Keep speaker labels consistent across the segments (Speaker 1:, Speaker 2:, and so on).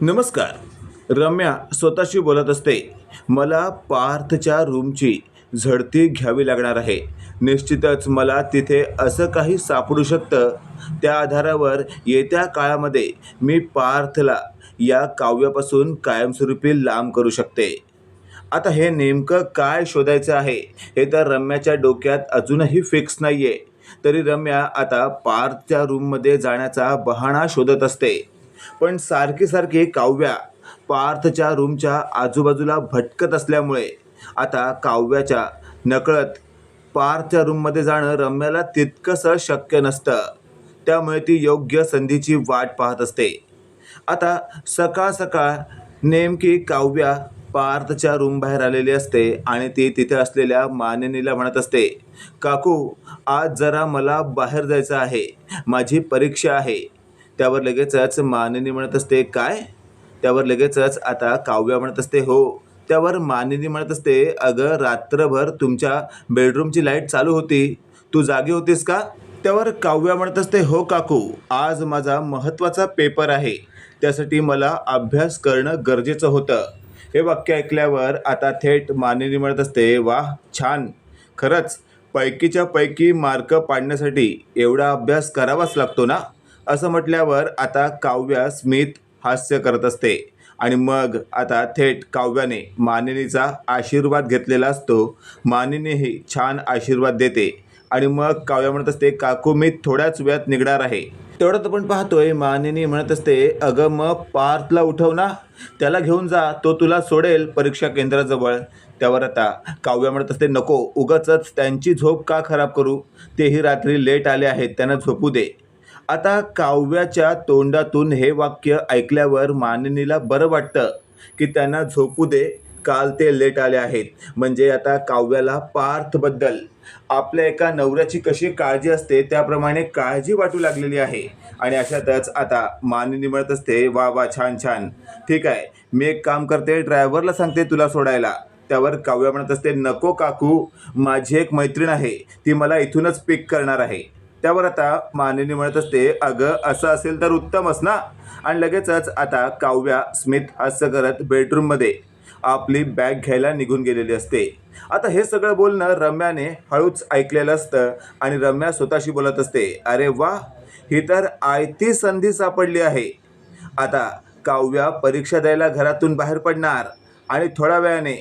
Speaker 1: नमस्कार. रम्या स्वतःशी बोलत असते. मला पार्थच्या रूमची झडती घ्यावी लागणार आहे. निश्चितच मला तिथे असं काही सापडू शकतं. त्या आधारावर येत्या काळामध्ये मी पार्थला या काव्यापासून कायमस्वरूपी लांब करू शकते. आता हे नेमकं काय शोधायचं आहे हे तर रम्याच्या डोक्यात अजूनही फिक्स नाही आहे तरी रम्या आता पार्थच्या रूममध्ये जाण्याचा बहाणा शोधत असते. पण सारखी सारखी काव्या पार्थच्या रूमच्या आजूबाजूला भटकत असल्यामुळे आता काव्याच्या नकळत पार्थच्या रूममध्ये जाणं रम्याला तितकंसं शक्य नसतं. त्यामुळे ती योग्य संधीची वाट पाहत असते. आता सकाळ सकाळ नेमकी काव्या पार्थच्या रूम बाहेर आलेली असते आणि ती तिथे असलेल्या मानिनीला म्हणत असते काकू आज जरा मला बाहेर जायचं आहे. माझी परीक्षा आहे. त्यावर लगेचच मानिनी म्हणत असते काय? त्यावर लगेचच आता काव्या म्हणत असते हो. त्यावर मानिनी म्हणत असते अगं रात्रभर तुमच्या बेडरूमची लाइट चालू होती. तू जागी होतीस का? त्यावर काव्या म्हणत असते हो काकू आज माझा महत्त्वाचा पेपर आहे. त्यासाठी मला अभ्यास करणं गरजेचं होतं. हे वाक्य ऐकल्यावर आता थेट मानिनी म्हणत असते वा छान. खरंच पैकीच्या पैकी मार्क पाडण्यासाठी एवढा अभ्यास करावाच लागतो ना? असं म्हटल्यावर आता काव्या स्मित हास्य करत असते. आणि मग आता थेट काव्याने मानिनीचा आशीर्वाद घेतलेला असतो. मानिनीही छान आशीर्वाद देते. आणि मग काव्या म्हणत असते काकू मी थोड्याच वेळात निघणार आहे. तेवढ्यात आपण पाहतोय मानिनी म्हणत असते अगं मग पार्थला उठव ना. त्याला घेऊन जा. तो तुला सोडेल परीक्षा केंद्राजवळ. त्यावर आता काव्या म्हणत असते नको उगाचच त्यांची झोप का खराब करू? तेही रात्री लेट आले आहेत त्यांना झोपू दे. आता काव्याच्या तोंडातून हे वाक्य ऐकल्यावर माननीला बरं वाटतं की त्यांना झोपू दे काल ते लेट आले आहेत. म्हणजे आता काव्याला पार्थबद्दल आपल्या एका नवऱ्याची कशी काळजी असते त्याप्रमाणे काळजी वाटू लागलेली आहे. आणि अशातच आता माननी म्हणत असते वा वा छान छान. ठीक आहे मी एक काम करते ड्रायव्हरला सांगते तुला सोडायला. त्यावर काव्या म्हणत असते नको काकू माझी एक मैत्रीण आहे ती मला इथूनच पिक करणार आहे. त्यावर आता मानिनी म्हणत असते अगं असं असेल तर उत्तमच ना? आणि लगेचच आता काव्या स्मित हास्य करत बेडरूममध्ये आपली बॅग घ्यायला निघून गेलेली असते. आता हे सगळं बोलणं रम्याने हळूच ऐकलेलं असतं आणि रम्या स्वतःशी बोलत असते अरे वा ही तर आयती संधी सापडली आहे. आता काव्या परीक्षा द्यायला घरातून बाहेर पडणार आणि थोड्या वेळाने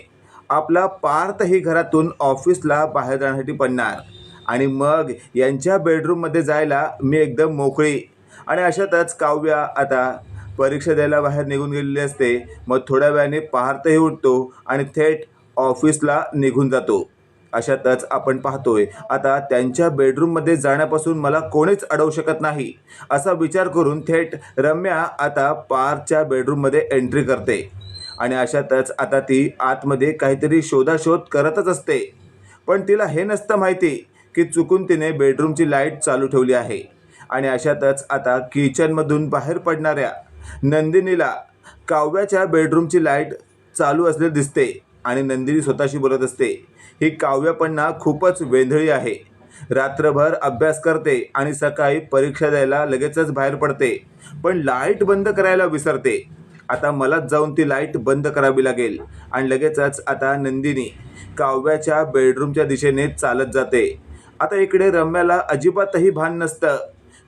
Speaker 1: आपला पार्थही घरातून ऑफिसला बाहेर जाण्यासाठी पडणार. आणि मग यांच्या बेडरूममध्ये जायला मी एकदम मोकळी. आणि अशातच काव्या आता परीक्षा द्यायला बाहेर निघून गेलेली असते. मग थोड्या वेळाने पहारतही उठतो आणि थेट ऑफिसला निघून जातो. अशातच आपण पाहतोय आता त्यांच्या बेडरूममध्ये जाण्यापासून मला कोणीच अडवू शकत नाही. असा विचार करून थेट रम्या आता पारच्या बेडरूममध्ये एंट्री करते. आणि अशातच आता ती आतमध्ये काहीतरी शोधाशोध करतच असते. पण तिला हे नसतं माहिती. की चुकून तिने बेडरूमची लाइट चालू ठेवली आहे. आणि अशातच आता किचनमधून बाहेर पडणाऱ्या नंदिनीला काव्याच्या बेडरूमची लाइट चालू असलेली दिसते आणि नंदिनी स्वतःशी बोलत असते ही काव्यपणा खूपच वेंधळी आहे. रात्रभर अभ्यास करते आणि सकाळी परीक्षा द्यायला लगेचच बाहेर पडते पण लाइट बंद करायला विसरते. आता मलाच जाऊन ती लाइट बंद करावी लागेल. आणि लगेचच आता नंदिनी काव्याच्या बेडरूमच्या दिशेने चालत जाते. आता इकडे रम्याला अजिबातही भान नसतं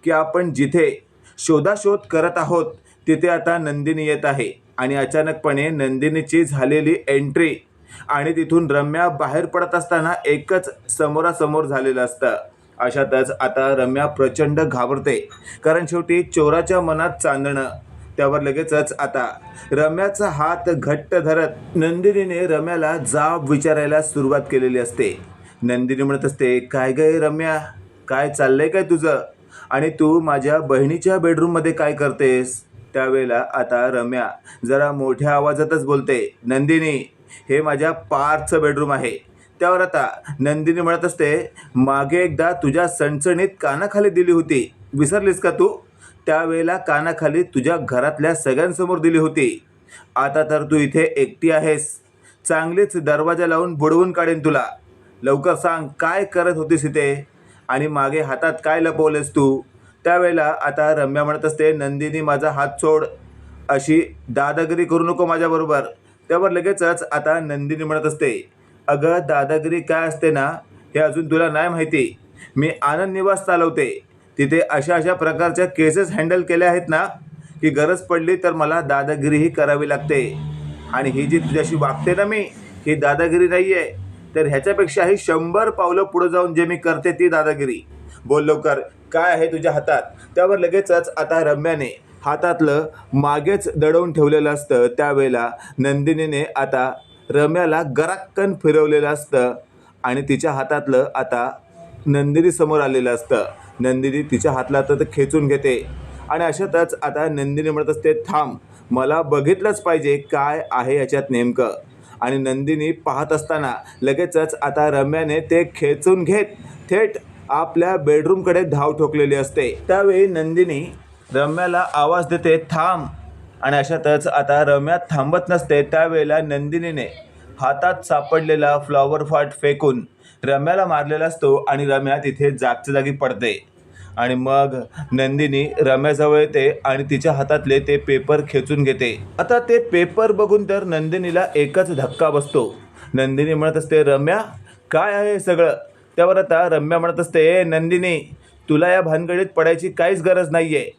Speaker 1: की आपण जिथे शोधाशोध करत आहोत तिथे आता नंदिनी येत आहे. आणि अचानकपणे नंदिनीची झालेली एंट्री आणि तिथून रम्या बाहेर पडत असताना एकच समोरासमोर झालेलं असतं. अशातच आता रम्या प्रचंड घाबरते. कारण शेवटी चोराच्या मनात चांदणं. त्यावर लगेचच आता रम्याचा हात घट्ट धरत नंदिनीने रम्याला जाब विचारायला सुरुवात केलेली असते. नंदिनी म्हणत असते काय गय रम्या? काय चाललंय काय तुझं? आणि तू माझ्या बहिणीच्या बेडरूममध्ये काय करतेस? त्यावेळेला आता रम्या जरा मोठ्या आवाजातच बोलते नंदिनी हे माझ्या पार्थचं बेडरूम आहे. त्यावर आता नंदिनी म्हणत असते मागे एकदा तुझ्या सणसणीत कानाखाली दिली होती. विसरलीस का तू? त्यावेळेला कानाखाली तुझ्या घरातल्या सगळ्यांसमोर दिली होती. आता तर तू इथे एकटी आहेस. चांगलीच दरवाजा लावून बुडवून काढेन तुला. लवकर सांग काय करत होतीस इथे? आणि मागे हातात काय लपवलेस तू? त्यावेळेला आता रम्या म्हणत असते नंदिनी माझा हात सोड. अशी दादागिरी करू नको माझ्याबरोबर. त्यावर लगेचच आता नंदिनी म्हणत असते अगं दादागिरी काय असते ना हे अजून तुला नाही माहिती. मी आनंद निवास चालवते. तिथे अशा अशा प्रकारच्या केसेस हँडल केल्या आहेत ना की गरज पडली तर मला दादागिरीही करावी लागते. आणि ही जी तुझ्याशी वागते ना मी ही दादागिरी नाही आहे तर ह्याच्यापेक्षाही शंभर पावलं पुढं जाऊन जे मी करते ती दादागिरी. बोल लवकर काय आहे तुझ्या हातात? त्यावर लगेचच आता रम्याने हातातलं मागेच दडवून ठेवलेलं असतं. त्यावेळेला नंदिनीने आता रम्याला गराक्कन फिरवलेलं असतं आणि तिच्या हातातलं आता नंदिनी समोर आलेलं असतं. नंदिनी तिच्या हातला तर खेचून घेते. आणि अशातच आता नंदिनी म्हणत असते थांब मला बघितलंच पाहिजे काय आहे याच्यात नेमकं. आणि नंदिनी पाहत असताना लगेचच आता रम्याने ते खेचून घेत थेट आपल्या बेडरूमकडे धाव ठोकलेली असते. त्यावेळी नंदिनी रम्याला आवाज देते थांब. आणि अशातच आता रम्या थांबत नसते. त्यावेळेला नंदिनीने हातात सापडलेला फ्लॉवर फाट फेकून रम्याला मारलेला असतो आणि रम्या तिथे जागच्या जागी पडते. आणि मग नंदिनी रम्याजवळ येते आणि तिच्या हातातले ते पेपर खेचून घेते. आता ते पेपर बघून तर नंदिनीला एकच धक्का बसतो. नंदिनी म्हणत असते रम्या काय आहे सगळं? त्यावर आता रम्या म्हणत असते "ए, नंदिनी तुला या भानगडीत पडायची काहीच गरज नाही आहे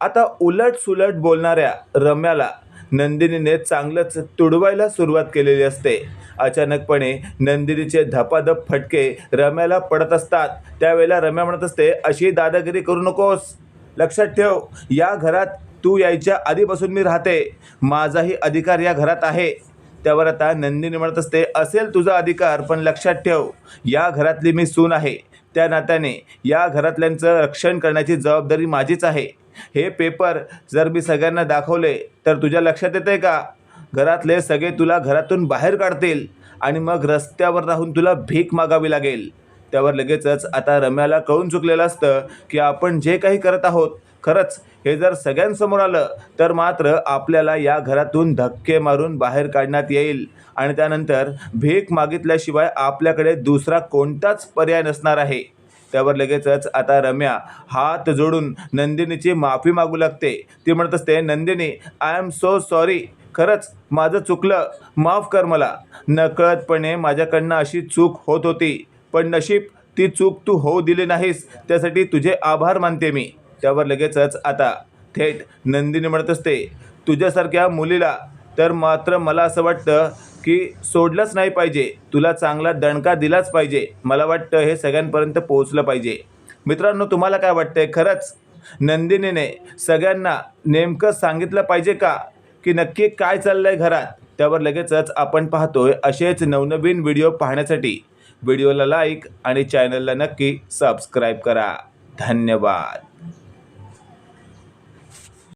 Speaker 1: आता उलट सुलट बोलणाऱ्या रम्याला नंदिनीने चांगलंच तुडवायला सुरुवात केलेली असते. अचानकपणे नंदिनीचे धपाधप फटके रम्याला पडत असतात. त्यावेळेला रम्या म्हणत असते अशी दादागिरी करू नकोस. लक्षात ठेव या घरात तू यायच्या आधीपासून मी राहते. माझाही अधिकार या घरात आहे. त्यावर आता नंदिनी म्हणत असते असेल तुझा अधिकार पण लक्षात ठेव या घरातली मी सून आहे. त्या नात्याने या घरातल्यांचं रक्षण करण्याची जबाबदारी माझीच आहे. हे पेपर जर मी सगळ्यांना दाखवले तर तुझ्या लक्षात येते का? घरातले सगळे तुला घरातून बाहेर काढतील आणि मग रस्त्यावर राहून तुला भीक मागावी लागेल. त्यावर लगेचच आता रम्याला कळून चुकलेलं असतं की आपण जे काही करत आहोत खरंच हे जर सगळ्यांसमोर आलं तर मात्र आपल्याला या घरातून धक्के मारून बाहेर काढण्यात येईल आणि त्यानंतर भीक मागितल्याशिवाय आपल्याकडे दुसरा कोणताच पर्याय नसणार आहे. त्यावर लगेचच आता रम्या हात जोडून नंदिनीची माफी मागू लागते. ती म्हणत असते Nandini I am so sorry खरंच माझं चुकलं. माफ कर मला. नकळतपणे माझ्याकडनं अशी चूक होत होती. पण नशीब ती चूक तू होऊ दिली नाहीस. त्यासाठी तुझे आभार मानते मी. त्यावर लगेचच आता थेट नंदिनी म्हणत असते तुझ्यासारख्या मुलीला तर मात्र मला असं वाटतं की सोडलंच नाही पाहिजे. तुला चांगला दणका दिलाच पाहिजे. मला वाटतं हे सगळ्यांपर्यंत पोहोचलं पाहिजे. मित्रांनो तुम्हाला काय वाटतंय? खरंच नंदिनीने सगळ्यांना नेमकं सांगितलं पाहिजे का? की नक्की काय चाललं आहे घरात? त्यावर लगेचच आपण पाहतोय असेच नवनवीन व्हिडिओ पाहण्यासाठी. व्हिडिओला लाईक आणि चॅनलला नक्की सबस्क्राईब करा. धन्यवाद.